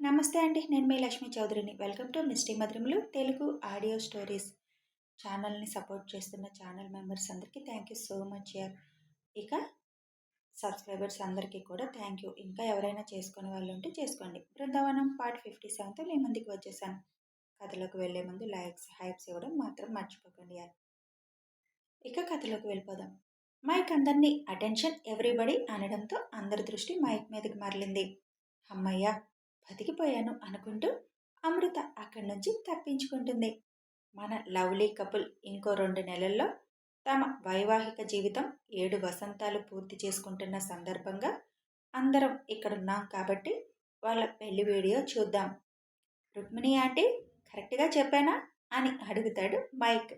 నమస్తే అండి నేను మీ లక్ష్మీ చౌదరిని. వెల్కమ్ టు మిస్టీ మధురములు తెలుగు ఆడియో స్టోరీస్. ఛానల్ని సపోర్ట్ చేస్తున్న ఛానల్ మెంబర్స్ అందరికీ థ్యాంక్ యూ సో మచ్ యార్. ఇక సబ్స్క్రైబర్స్ అందరికీ కూడా థ్యాంక్ యూ. ఇంకా ఎవరైనా చేసుకునే వాళ్ళు ఉంటే చేసుకోండి. బృందావనం పార్ట్ ఫిఫ్టీ సెవెన్తో మీ ముందుకు వచ్చేసాను. కథలోకి వెళ్ళే ముందు లైక్స్ హైప్స్ ఇవ్వడం మాత్రం మర్చిపోకండి యార్. ఇక కథలోకి వెళ్ళిపోదాం. మైక్ అందరినీ అటెన్షన్ ఎవ్రీబడి అనడంతో అందరి దృష్టి మైక్ మీదకి మరలింది. అమ్మయ్య! బతికిపోయాను అనుకుంటూ అమృత అక్కడి నుంచి తప్పించుకుంటుంది. మన లవ్లీ కపుల్ ఇంకో రెండు నెలల్లో తమ వైవాహిక జీవితం ఏడు వసంతాలు పూర్తి చేసుకుంటున్న సందర్భంగా అందరం ఇక్కడున్నాం కాబట్టి వాళ్ళ పెళ్ళి వీడియో చూద్దాం. రుక్మిణి ఆంటీ కరెక్ట్గా చెప్పానా? అని అడుగుతాడు మైక్.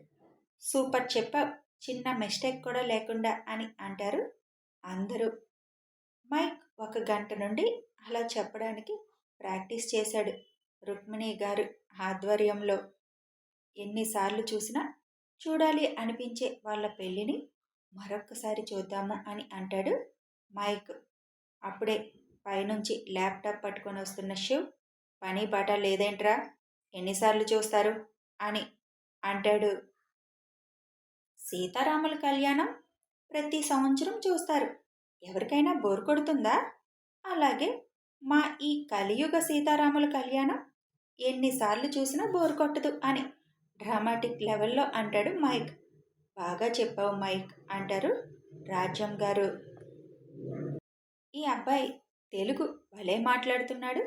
సూపర్ చెప్పావు చిన్న మిస్టేక్ కూడా లేకుండా అని అంటారు అందరూ. మైక్ ఒక గంట నుండి అలా చెప్పడానికి ప్రాక్టీస్ చేశాడు రుక్మిణి గారు ఆధ్వర్యంలో. ఎన్నిసార్లు చూసినా చూడాలి అనిపించే వాళ్ళ పెళ్ళిని మరొక్కసారి చూద్దాము అని అంటాడు మైక్. అప్పుడే పైనుంచి ల్యాప్టాప్ పట్టుకొని వస్తున్న శివ్ పని పాట లేదేంట్రా? ఎన్నిసార్లు చూస్తారు? అని అంటాడు. సీతారాముల కళ్యాణం ప్రతి సంవత్సరం చూస్తారు. ఎవరికైనా బోర్ కొడుతుందా? అలాగే మా ఈ కలియుగ సీతారాముల కళ్యాణం ఎన్నిసార్లు చూసినా బోర్ కొట్టదు అని డ్రామాటిక్ లెవెల్లో అంటాడు మైక్. బాగా చెప్పావు మైక్ అంటారు రాజ్యం గారు. ఈ అబ్బాయి తెలుగు భలే మాట్లాడుతున్నాడు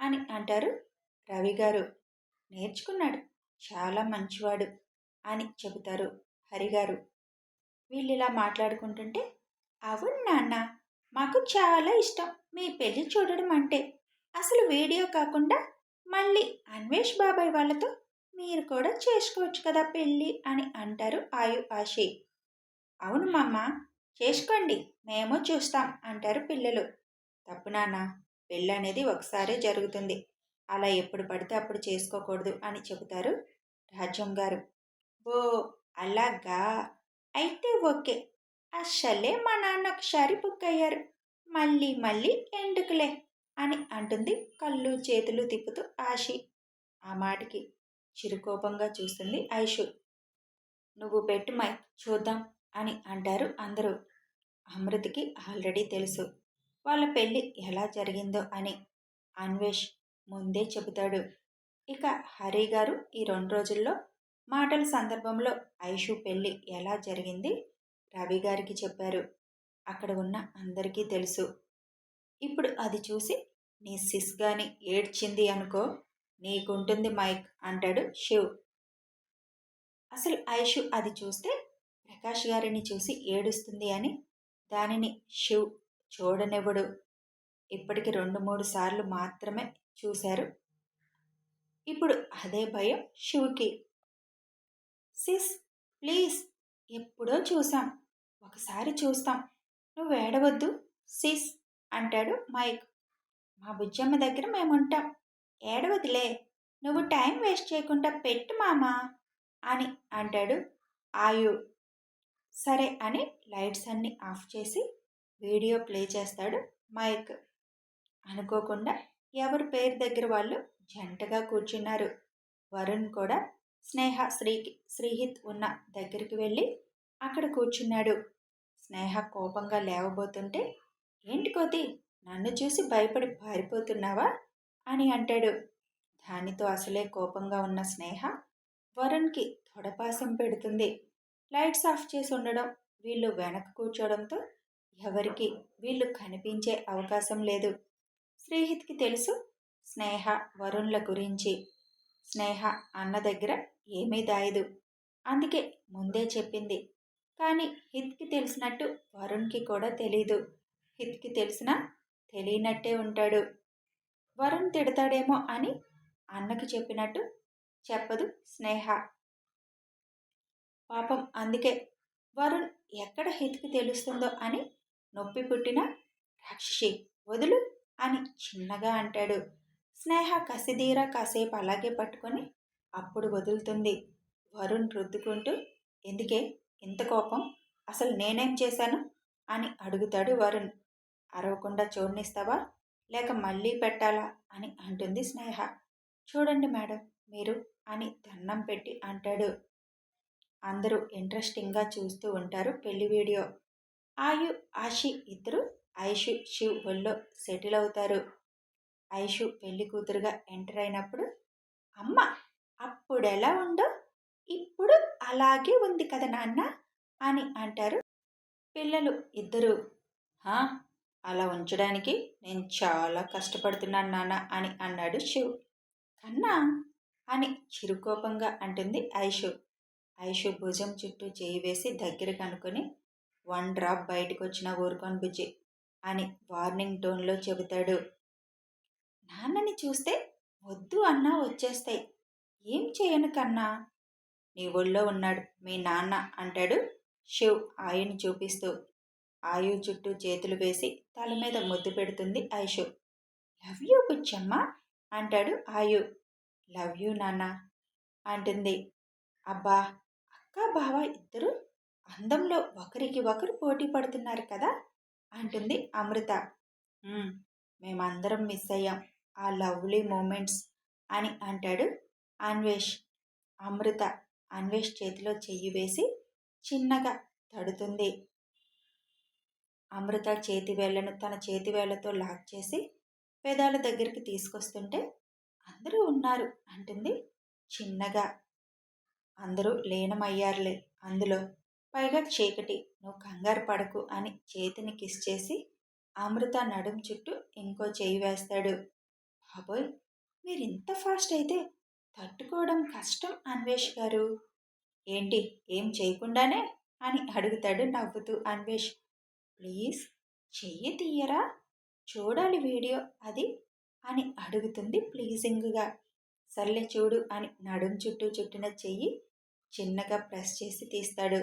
అని అంటారు రవి గారు. నేర్చుకున్నాడు చాలా మంచివాడు అని చెబుతారు హరిగారు. వీళ్ళు ఇలా మాట్లాడుకుంటుంటే అవును నాన్న మాకు చాలా ఇష్టం. మీ పెళ్ళి చూడడం అంటే. అసలు వీడియో కాకుండా మళ్ళీ అన్వేష్ బాబాయ్ వాళ్ళతో మీరు కూడా చేసుకోవచ్చు కదా పెళ్ళి అని అంటారు ఆయు ఆశి. అవును మామ చేసుకోండి మేము చూస్తాం అంటారు పిల్లలు. తప్పు నాన్న పెళ్ళి అనేది ఒకసారే జరుగుతుంది. అలా ఎప్పుడు పడితే అప్పుడు చేసుకోకూడదు అని చెబుతారు రాజ్యం గారు. ఓ అలాగా? అయితే ఓకే. అస్సలే మా నాన్న ఒకసారి బుక్ అయ్యారు మళ్ళీ మళ్ళీ ఎందుకులే? అని అంటుంది కళ్ళు చేతులు తిప్పుతూ ఆశి. ఆ మాటకి చిరుకోపంగా చూస్తుంది ఐషు. నువ్వు పెట్టు మై చూద్దాం అని అంటారు అందరూ. అమృతికి ఆల్రెడీ తెలుసు. వాళ్ళ పెళ్ళి ఎలా జరిగిందో అని అన్వేష్ ముందే చెబుతాడు. ఇక హరి గారు ఈ రెండు రోజుల్లో మాటల సందర్భంలో ఐషు పెళ్ళి ఎలా జరిగింది రవి గారికి చెప్పారు. అక్కడ ఉన్న అందరికీ తెలుసు. ఇప్పుడు అది చూసి నీ సిస్ గాని ఏడ్చింది అనుకో నీకుంటుంది మైక్ అంటాడు శివ్. అసలు ఐషు అది చూస్తే ప్రకాష్ గారిని చూసి ఏడుస్తుంది అని దానిని శివ్ చూడనివ్వడు. ఇప్పటికి రెండు మూడు సార్లు మాత్రమే చూశారు. ఇప్పుడు అదే భయం శివుకి. సిస్ ప్లీజ్ ఎప్పుడో చూసాం ఒకసారి చూస్తాం. నువ్వు ఏడవద్దు సిస్ అంటాడు మైక్. మా బుజ్జమ్మ దగ్గర మేముంటాం. ఏడవదిలే. నువ్వు టైం వేస్ట్ చేయకుండా పెట్టు మామా అని అంటాడు ఆయు. సరే అని లైట్స్ అన్నీ ఆఫ్ చేసి వీడియో ప్లే చేస్తాడు మైక్. అనుకోకుండా ఎవరి పేరు దగ్గర వాళ్ళు జంటగా కూర్చున్నారు. వరుణ్ కూడా స్నేహ శ్రీకి శ్రీహిత్ ఉన్న దగ్గరికి వెళ్ళి అక్కడ కూర్చున్నాడు. స్నేహ కోపంగా లేవబోతుంటే ఏంటి కోతి? నన్ను చూసి భయపడి పారిపోతున్నావా? అని అంటాడు. దానితో అసలే కోపంగా ఉన్న స్నేహ వరుణ్కి తొడపాసం పెడుతుంది. లైట్స్ ఆఫ్ చేసి ఉండడం వీళ్ళు వెనక కూర్చోవడంతో ఎవరికి వీళ్ళు కనిపించే అవకాశం లేదు. శ్రీహిత్కి తెలుసు స్నేహ వరుణ్ల గురించి. స్నేహ అన్న దగ్గర ఏమీ దాయదు. అందుకే ముందే చెప్పింది కానీ హిత్కి తెలిసినట్టు వరుణ్కి కూడా తెలీదు. హిత్కి తెలిసినా తెలియనట్టే ఉంటాడు. వరుణ్ తిడతాడేమో అని అన్నకి చెప్పినట్టు చెప్పదు స్నేహ. పాపం అందుకే వరుణ్ ఎక్కడ హిత్కి తెలుస్తుందో అని నొప్పి పుట్టిన రాక్షసి వదులు అని చిన్నగా అంటాడు. స్నేహ కసిదీరా కాసేపు అలాగే పట్టుకొని అప్పుడు వదులుతుంది. వరుణ్ రుద్దుకుంటూ ఎందుకే ఇంత కోపం? అసలు నేనేం చేశాను? అని అడుగుతాడు వరుణ్. అరవకుండా చూడనిస్తావా? లేక మళ్ళీ పెట్టాలా? అని అంటుంది స్నేహ. చూడండి మేడం మీరు అని దండం పెట్టి అంటాడు. అందరూ ఇంట్రెస్టింగ్గా చూస్తూ ఉంటారు పెళ్ళి వీడియో. ఆయు ఆషి ఇద్దరు ఐషు శివ్ ఒళ్ళో సెటిల్ అవుతారు. ఐషు పెళ్ళి కూతురుగా ఎంటర్ అయినప్పుడు అమ్మ అప్పుడెలా ఉందో ఇప్పుడు అలాగే ఉంది కదా నాన్న? అని అంటారు పిల్లలు ఇద్దరు. అలా ఉంచడానికి నేను చాలా కష్టపడుతున్నాను నాన్న అని అన్నాడు శివ్. కన్నా అని చిరుకోపంగా అంటుంది ఐషు. ఐషు భుజం చుట్టూ చేయి వేసి దగ్గర కనుకొని వన్ డ్రాప్ బయటకు వచ్చిన ఊరుకోని బుజ్జి అని వార్నింగ్ టోన్లో చెబుతాడు. నాన్నని చూస్తే వద్దు అన్నా వచ్చేస్తాయి. ఏం చేయను కన్నా నీ ఒళ్ళో ఉన్నాడు మీ నాన్న అంటాడు శివ్ ఆయుని చూపిస్తూ. ఆయు చుట్టూ చేతులు వేసి తల మీద ముద్దు పెడుతుంది ఐషు. లవ్ యూ బుచ్చమ్మ అంటాడు ఆయు. లవ్ యూ నాన్న అంటుంది. అబ్బా అక్క బావ ఇద్దరు అందంలో ఒకరికి ఒకరు పోటీ పడుతున్నారు కదా అంటుంది అమృత. మేమందరం మిస్ అయ్యాం ఆ లవ్లీ మూమెంట్స్ అని అంటాడు అన్వేష్. అమృత అన్వేష్ చేతిలో చెయ్యి వేసి చిన్నగా తడుతుంది. అమృత చేతి వేళ్ళను తన చేతి వేళ్ళతో లాక్ చేసి పెదాల దగ్గరికి తీసుకొస్తుంటే అందరూ ఉన్నారు అంటుంది చిన్నగా. అందరూ లీనమయ్యారులే అందులో పైగా చీకటి నువ్వు కంగారు పడకు అని చేతిని కిస్ చేసి అమృత నడుం చుట్టూ ఇంకో చేయి వేస్తాడు. బాబోయ్ మీరు ఇంత ఫాస్ట్ అయితే తట్టుకోవడం కష్టం అన్వేష్ గారు. ఏంటి? ఏం చేయకుండానే? అని అడుగుతాడు నవ్వుతూ అన్వేష్. ప్లీజ్ చెయ్యి తీయరా? చూడాలి వీడియో అది? అని అడుగుతుంది ప్లీజింగ్గా. సర్లే చూడు అని నడుం చుట్టూ చుట్టిన చెయ్యి చిన్నగా ప్రెస్ చేసి తీస్తాడు.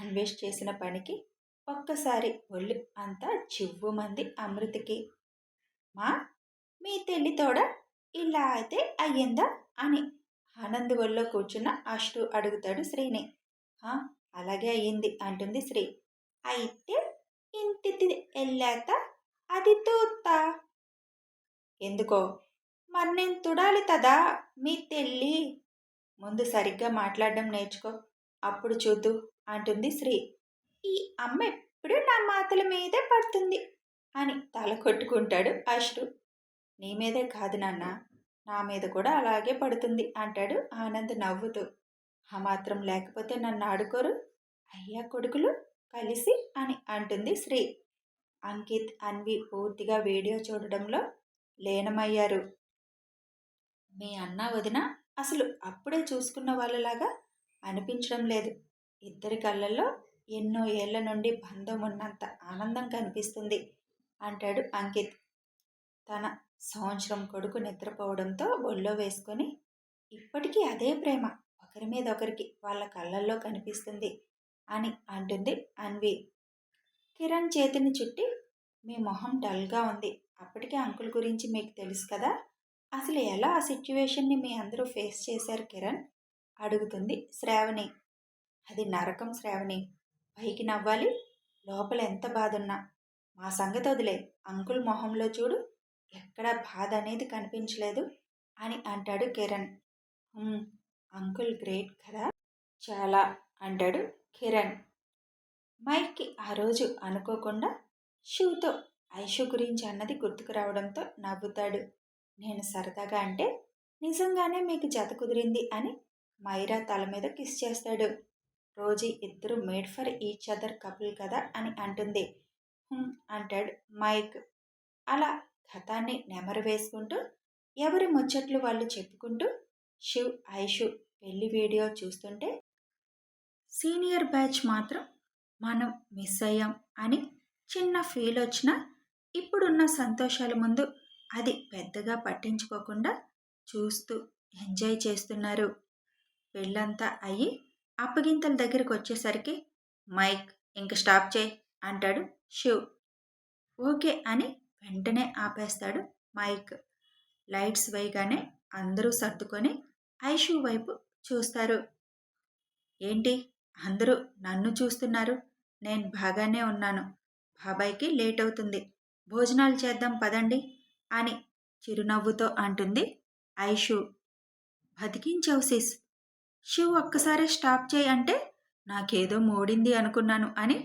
అన్వేష్ చేసిన పనికి ఒక్కసారి ఒళ్ళు అంతా చివ్వుమంది అమృతకి. మా మీ తెల్లితోడ ఇలా అయితే అయ్యిందా? అని ఆనంద్ ఒళ్ళో కూర్చున్న అష్టు అడుగుతాడు శ్రీని. "ఆ, అలాగే అయ్యింది అంటుంది శ్రీ. అయితే ఇంటికి వెళ్ళాక అది తూత్తా? ఎందుకో? మరి నేను తుడాలి కదా మీ తెల్లి? ముందు సరిగ్గా మాట్లాడడం నేర్చుకో. అప్పుడు చూద్దు అంటుంది శ్రీ. ఈ అమ్మ ఎప్పుడూ నా మాతల మీదే పడుతుంది అని తల కొట్టుకుంటాడు అశ్రు నీ మీదే కాదు నాన్న నా మీద కూడా అలాగే పడుతుంది అంటాడు ఆనంద్ నవ్వుతూ. ఆ మాత్రం లేకపోతే నన్ను ఆడుకోరు. అయ్యా కొడుకులు కలిసి అని అంటుంది శ్రీ. అంకిత్ అన్వి పూర్తిగా వీడియో చూడడంలో లీనమయ్యారు. మీ అన్న వదిన అసలు అప్పుడే చూసుకున్న వాళ్ళలాగా అనిపించడం లేదు. ఇద్దరి కళ్ళల్లో ఎన్నో ఏళ్ళ నుండి బంధం ఉన్నంత ఆనందం కనిపిస్తుంది అంటాడు అంకిత్. తన సంవత్సరం కొడుకు నిద్రపోవడంతో ఒళ్ళో వేసుకొని ఇప్పటికీ అదే ప్రేమ. ఒకరి మీద ఒకరికి వాళ్ళ కళ్ళల్లో కనిపిస్తుంది అని అంటుంది అన్వి. కిరణ్ చేతిని చుట్టి మీ మొహం డల్గా ఉంది. అప్పటికే అంకుల్ గురించి మీకు తెలుసు కదా? అసలు ఎలా ఆ సిచ్యువేషన్ని మీ అందరూ ఫేస్ చేశారు కిరణ్? అడుగుతుంది శ్రావణి. అది నరకం శ్రావణి. పైకి నవ్వాలి. లోపల ఎంత బాధున్నా. మా సంగతి వదిలే. అంకుల్ మొహంలో చూడు. ఎక్కడా బాధ అనేది కనిపించలేదు అని అంటాడు కిరణ్. అంకుల్ గ్రేట్ కదా చాలా అంటాడు కిరణ్. మైక్కి ఆ రోజు అనుకోకుండా షూతో ఐషు గురించి అన్నది గుర్తుకు రావడంతో నవ్వుతాడు. నేను సరదాగా అంటే నిజంగానే మీకు జత కుదిరింది అని మైరా తల మీద కిస్ చేస్తాడు. రోజీ ఇద్దరు made for each other couple కదా అని అంటుంది. అంటాడు మైక్. అలా గతాన్ని నెమరు వేసుకుంటూ ఎవరి ముచ్చట్లు వాళ్ళు చెప్పుకుంటూ శివ్ ఐషు పెళ్ళి వీడియో చూస్తుంటే సీనియర్ బ్యాచ్ మాత్రం మనం మిస్ అయ్యాం అని చిన్న ఫీల్ వచ్చినా ఇప్పుడున్న సంతోషాల ముందు అది పెద్దగా పట్టించుకోకుండా చూస్తూ ఎంజాయ్ చేస్తున్నారు. పెళ్ళంతా అయ్యి అప్పగింతల దగ్గరికి వచ్చేసరికి మైక్ ఇంక స్టాప్ చేయి అంటాడు శివ్. ఓకే అని వెంటనే ఆపేస్తాడు మైక్. లైట్స్ వేయగానే అందరూ సర్దుకొని ఐషు వైపు చూస్తారు. ఏంటి? అందరూ నన్ను చూస్తున్నారు. నేను బాగానే ఉన్నాను. బాబాయ్కి లేట్ అవుతుంది. భోజనాలు చేద్దాం పదండి అని చిరునవ్వుతో అంటుంది ఐషు బతికించావు సిస్. శివ్ ఒక్కసారి స్టాప్ చేయి అంటే నాకేదో మోడింది అనుకున్నాను అని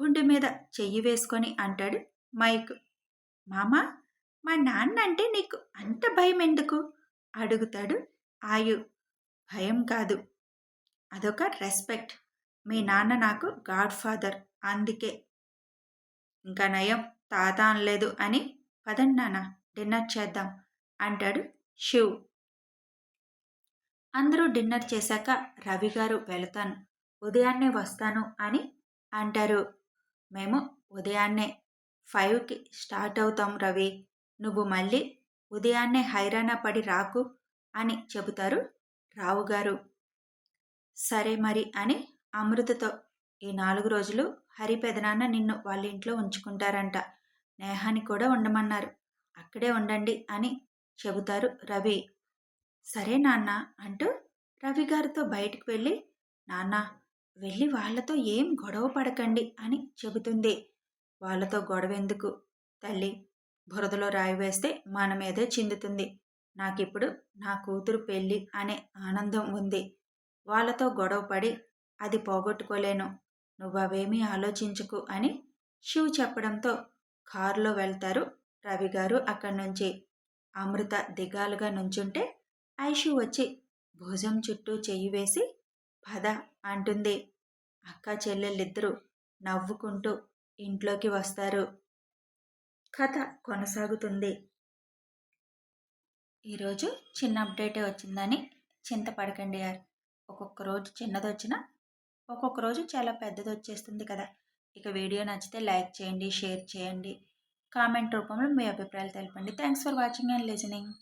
గుండె మీద చెయ్యి వేసుకొని అంటాడు మైక్. మామా మా నాన్న అంటే నీకు అంత భయం ఎందుకు అడుగుతాడు ఆయు. భయం కాదు. అదొక రెస్పెక్ట్. మీ నాన్న నాకు గాడ్ ఫాదర్. అందుకే. ఇంకా నయం. తాత అనలేదు అని పదండి నాన్న డిన్నర్ చేద్దాం అంటాడు శివ్ అందరూ డిన్నర్ చేశాక రవి గారు వెళతాను. ఉదయాన్నే వస్తాను అని అంటారు. మేము ఉదయాన్నే ఫైవ్కి స్టార్ట్ అవుతాం రవి. నువ్వు మళ్ళీ ఉదయాన్నే హైరాణ పడి రాకు అని చెబుతారు రావు గారు. సరే మరి అని అమృతతో ఈ నాలుగు రోజులు హరి పెదనాన్న నిన్ను వాళ్ళ ఇంట్లో ఉంచుకుంటారంట. నేహాని కూడా ఉండమన్నారు. అక్కడే ఉండండి అని చెబుతారు రవి. సరే నాన్న అంటూ రవి గారితో బయటికి వెళ్ళి నాన్న వెళ్ళి వాళ్ళతో ఏం గొడవ పడకండి అని చెబుతుంది. వాళ్ళతో గొడవ ఎందుకు తల్లి బురదలో రాయి వేస్తే మన మీదే చిందుతుంది. నాకిప్పుడు నా కూతురు పెళ్ళి అనే ఆనందం ఉంది. వాళ్ళతో గొడవపడి అది పోగొట్టుకోలేను. నువ్వవేమీ ఆలోచించుకు అని శివ్ చెప్పడంతో కారులో వెళ్తారు రవి గారు అక్కడి నుంచి అమృత దిగాలుగా నుంచుంటే ఐషు వచ్చి భుజం చుట్టూ చెయ్యి వేసి పద అంటుంది. అక్క చెల్లెళ్ళిద్దరూ నవ్వుకుంటూ ఇంట్లోకి వస్తారు. కథ కొనసాగుతుంది. ఈరోజు చిన్న అప్డేటే వచ్చిందని చింతపడకండి యార్. ఒక్కొక్క రోజు చిన్నది వచ్చినా ఒక్కొక్క రోజు చాలా పెద్దది వచ్చేస్తుంది కదా. ఇక వీడియో నచ్చితే లైక్ చేయండి షేర్ చేయండి. కామెంట్ రూపంలో మీ అభిప్రాయాలు తెలపండి. Thanks for watching and listening.